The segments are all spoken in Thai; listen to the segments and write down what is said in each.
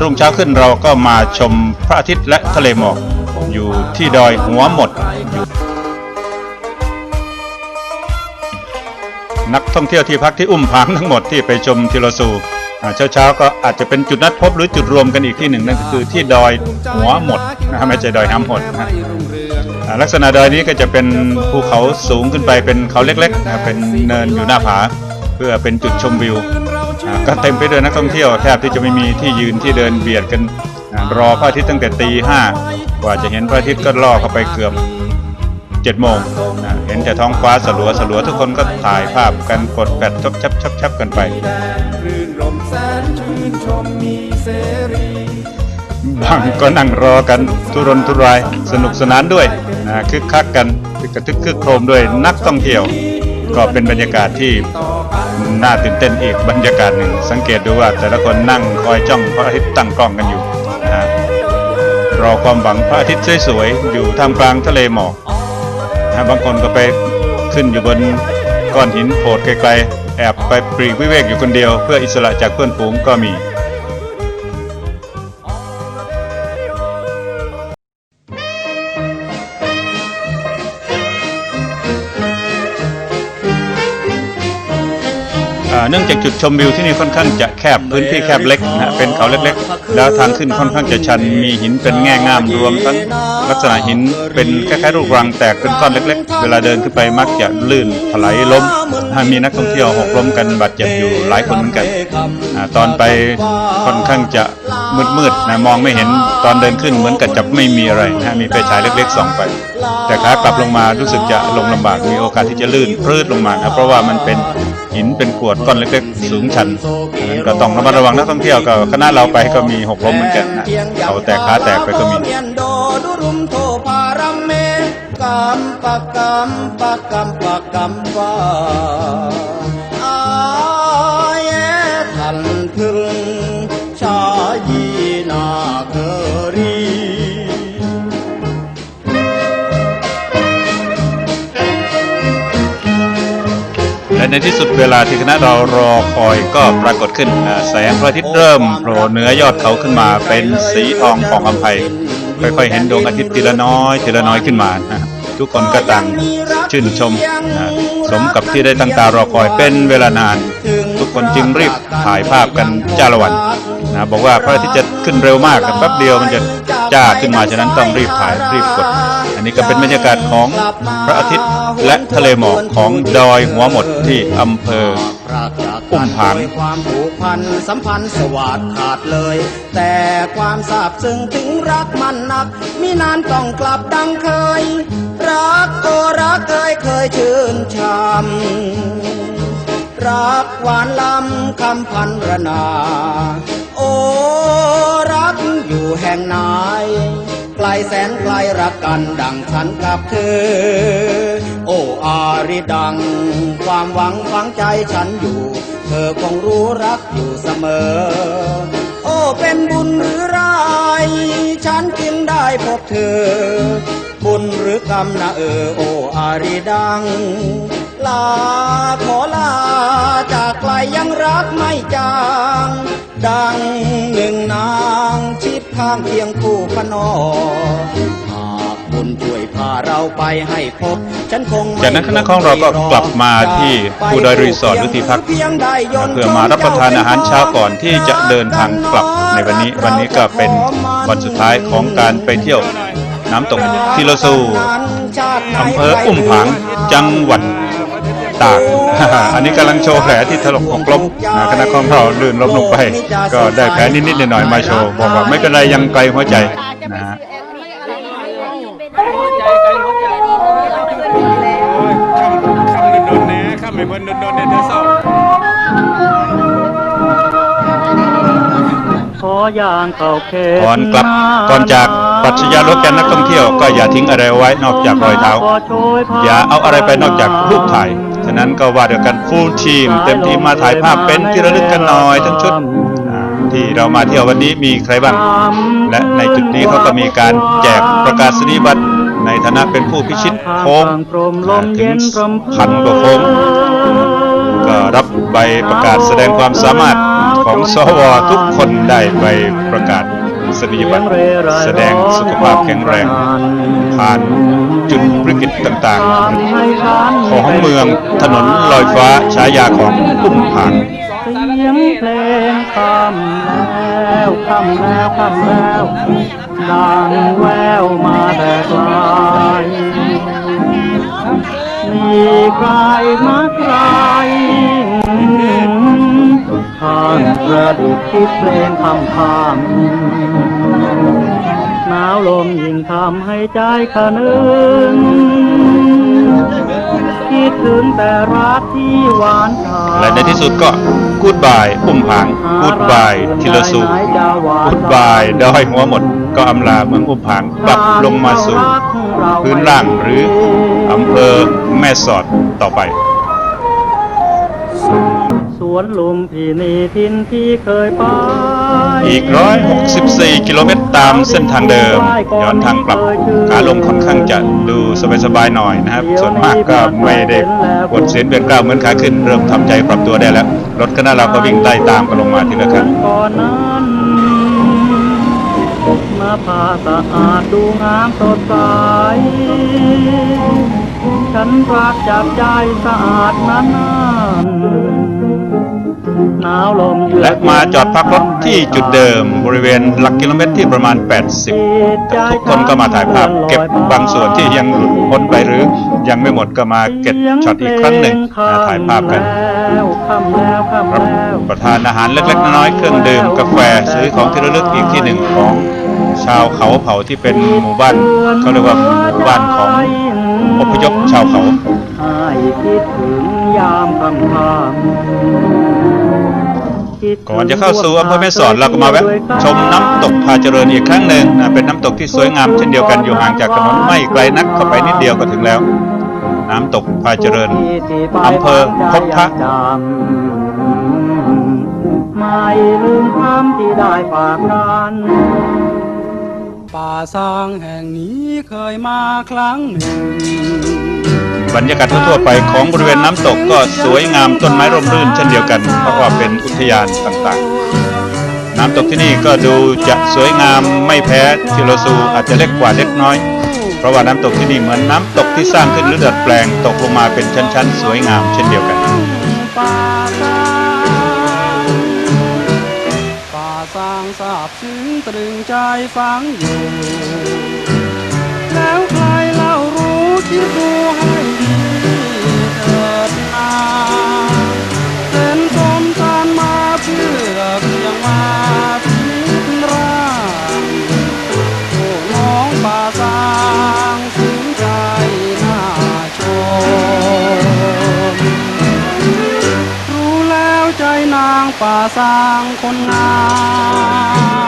รุ่งเช้าขึ้นเราก็มาชมพระอาทิตย์และทะเลหมอกอยู่ที่ดอยหัวหมด นักท่องเที่ยวที่พักที่อุ้มผางทั้งหมดที่ไปชมทิโลซูเช้าเช้าๆก็อาจจะเป็นจุดนัดพบหรือจุดรวมกันอีกที่หนึ่งนั่นก็คือที่ดอยหัวหมดนะฮะไม่ใช่ดอยห้ำหดนะฮะลักษณะดอยนี้ก็จะเป็นภูเขาสูงขึ้นไปเป็นเขาเล็กๆนะเป็นเนินอยู่หน้าผา เพื่อเป็นจุดชมวิว ก็เต็มไปด้วยนักท่องเที่ยวแทบที่จะไม่มีที่ยืนที่เดินเบียดกันอรอพระอาทิตย์ตั้งแต่ตีห้ากว่าจะเห็นพระอาทิตย์ก็ล่อเข้าไปเกือบเจ็ดโมงเห็นแต่ท้องฟ้าสลัวสลัวทุกคนก็ถ่ายภาพกันกดแบตชับชับชับชับกันไปบางก็นั่งรอกันทุรนทุรายสนุกสนานด้วยคึกคักกันกระทึกคึกโครมด้วยนักท่องเที่ยว ก็เป็นบรรยากาศที่น่าตื่นเต้นอีกบรรยากาศหนึ่ง สังเกตดูว่าแต่ละคนนั่งคอยจ้องพระอาทิตย์ตั้งกล้องกันอยู่นะฮะรอความหวังพระอาทิตย์สวยๆอยู่ท่ามกลางทะเลหมอกนะบางคนก็ไปขึ้นอยู่บนก้อนหินโผดไกลๆแอบไปปรีกวิเวกอยู่คนเดียว เพื่ออิสระจากเพื่อนฝูงก็มี เนื่องจากจุดชมวิวที่นี่ค่อนข้างจะแคบพื้นที่แคบเล็กนะเป็นเขาเล็กๆ แล้วทางขึ้นค่อนข้างจะชันมีหินเป็นแง่งามรวมทั้งลักษณะหินเป็นคล้ายๆรูปรังแตกเป็นก้อนเล็ก ๆ เวลาเดินขึ้นไปมักจะลื่นถลายล้มมีนักท่องเที่ยวหกล้มกันบาดเจ็บอยู่หลายคนเหมือนกันตอนไปค่อนข้างจะมืดๆนะมองไม่เห็นตอนเดินขึ้นเหมือนกับจะไม่มีอะไรนะมีไฟฉายเล็กๆส่องไป แต่ขากลับลงมารู้สึกจะลงลำบากมีโอกาสที่จะลื่นพรืดลงมานะเพราะว่ามันเป็น หินเป็นกรวดก้อนเล็กๆ สูงชันดังนั้นก็ต้องระมัดระวังนักท่องเที่ยวก็คณะเราไปก็มีหกล้มเหมือนกันนะเขาแตกขาแตกไปก็มีเมียนโดดุรุมโทพารัมเมกัมปะกัมปะกัมปะกัมปะอา และในที่สุดเวลาที่คณะเรารอคอยก็ปรากฏขึ้นแสงพระอาทิตย์เริ่มโผล่เหนือยอดเขาขึ้นมาเป็นสีทองของอภัย ค่อยๆ เห็นดวงอาทิตย์ทีละน้อยทีละน้อยขึ้นมานะทุกคนก็ต่างชื่นชมนะสมกับที่ได้ตั้งตารอคอยเป็นเวลานาน ทุกคนจึงรีบถ่ายภาพกันจ้าละวันนะบอกว่าพระอาทิตย์จะขึ้นเร็วมากแป๊บเดียวมันจะจ้าขึ้นมาฉะนั้นต้องรีบถ่ายรีบกด อันนี้ก็เป็นบรรยากาศของพระอาทิตย์และทะเลหมอกของดอยหัวหมดที่อำเภออุ้มผางความผูกพันสัมพันธ์สวัสดขาดเลย แต่ความซาบซึ้งถึงรักมันนักมินานต้องกลับดังเคย รักโอรักเคยเคยชื่นชมรักหวานล้ำคำพันรนา โอรักอยู่แห่งนไกล แสนไกลรักกันดังฉันกับเธอ โอ้อาริดัง ความหวังฝังใจฉันอยู่ เธอคงรู้รักอยู่เสมอ โอ้เป็นบุญหรือร้าย ฉันจึงได้พบเธอ บุญหรือกรรมนะเออ โอ้อาริดัง ลาขอลาจากไกลยังรักไม่จาง ดังหนึ่งนางชิด ข้างเคียงคู่พนอหากบุญช่วยพาเราไปให้พบฉันคงไม่จากนั้นคณะของเราก็กลับมาที่ภูดอยรีสอร์ทหรือที่พักเพียงได้ยนต์เพื่อมารับประทานอาหารเช้าก่อนที่จะเดินทางกลับในวันนี้วันนี้ก็เป็นวันสุดท้ายของการไปเที่ยวน้ำตกทิโลซูอำเภออุ้มผางจังหวัด ตากอันนี้กำลังโชว์แผลที่ถลกหกล้มนะคณะของเราลื่นล้มลงไป ก็ได้แผลนิดๆหน่อยๆมาโชว์บอกว่าไม่เป็นไรยังไกลหัวใจนะฮะคำโดนๆแหน่คำไม่เพิ่นโดนๆเนี่ยเธอเศร้าขอย่างเข้าเขตก่อนกลับก่อนจากปรัชญารถแกนนักท่องเที่ยวก็อย่าทิ้งอะไรไว้นอกจากรอยเท้า อย่าเอาอะไรไปนอกจากรูปถ่าย ฉะนั้นก็ว่าเดียวกันฟูลทีม เต็มที่มาถ่ายภาพเป็นที่ระลึกกันหน่อยทั้งชุดอ่าที่เรามาเที่ยววันนี้มีใครบ้าง และในจุดนี้เขาก็มีการแจกประกาศนียบัตรในฐานะเป็นผู้พิชิตโค้งอ่าถึงพันกว่าโค้งก็รับใบประกาศแสดงความสามารถของสวทุกคนได้ไปประกาศ นียบัตรแสดงสุขภาพแข็งแรง ผ่านจุดวิกฤตต่างๆ ของเมืองถนนลอยฟ้าฉายาของอุ้มผางเสียงเพลงคำแล้วคำแล้วคำแล้วดังแววมาแต่ไกลมีใครมาใครางประดิษฐ์คิดเพลงคำคำหนาวลมยิ่งทำให้ใจขนึงคิดถึงแต่รักที่หวานฉ่ำและในที่สุดก็กูดบายอุ้มผางกูดบายทิลสูกูดบายดอยหัวหมด ก็อำลาเมืองอุ้มผางกลับลงมาสู่ พื้นล่างหรืออำเภอแม่สอดต่อไป วนลุมพินีทินที่เคยไปอีก 164 กิโลเมตรตามเส้นทางเดิม ย้อนทางกลับขาลงค่อนข้างจะดูสบายๆหน่อยนะครับ ส่วนมากก็ไม่ได้ปวดเสียนเบียนกล้าวเหมือนขาขึ้น เริ่มทำใจปรับตัวได้แล้ว รถคณะเราก็วิ่งไล่ตามกันลงมาทีละคันก่อนนั้นมาผ่าสะอาดดูงามสดใสฉันรักจากใจสะอาดนาน และมาจอดพักรถที่จุดเดิมบริเวณหลักกิโลเมตรที่ประมาณ 80ทุกคนก็มาถ่ายภาพเก็บบางส่วนที่ยังหลุดพ้นไปหรือ ยังไม่หมดก็มาเก็บช็อตอีกครั้งหนึ่งมาถ่ายภาพกันแล้วคำแล้วคำรับแล้วประทานอาหารเล็กๆ น้อยๆเครื่องดื่มกาแฟซื้อของที่ระลึกอีกที่หนึ่งของชาวเขาเผ่าที่เป็นหมู่บ้านเขาเรียกว่าหมู่บ้านของอพยพชาวเขาให้คิดถึงยามคำคำคิดถึง ก่อนจะเข้าสู่อำเภอแม่สอดเราก็มาแวะชมน้ำตกพาเจริญอีกครั้งหนึ่งนะเป็นน้ำตกที่สวยงามเช่นเดียวกันอยู่ห่างจากถนนไม่ไกลนักเข้าไปนิดเดียวก็ถึงแล้ว น้ำตกพาเจริญอำเภอพบพระไม่ลืมคำที่ได้ฝากกันป่าสร้างแห่งนี้เคยมาครั้งหนึ่ง บรรยากาศทั่วไปของบริเวณน้ำตกก็สวยงามต้นไม้ร่มรื่นเช่นเดียวกัน เพราะว่าเป็นอุทยานต่างๆ น้ำตกที่นี่ก็ดูจะสวยงามไม่แพ้ทิโลซูอาจจะเล็กกว่าเล็กน้อย เพราะว่าน้ำตกที่นี่เหมือนน้ำตกที่สร้างขึ้นหรือดัดแปลงตกลงมาเป็นชั้นๆ สวยงามเช่นเดียวกันสร้างสาบซึ้งตรึงใจฟังอยู่ แล้วใครเล่ารู้คิด เป็นสมทานมาเพื่อเพียงมาพิจร่างโอ้น้องป่าสางถึงใจน่าชม รู้แล้วใจนางป่าสางคนงาม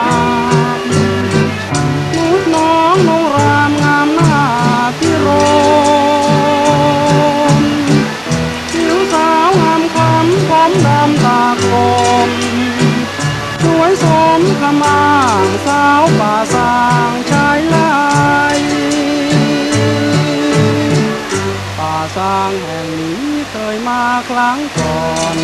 างแห่งนี้เคยมาครั้งก่อน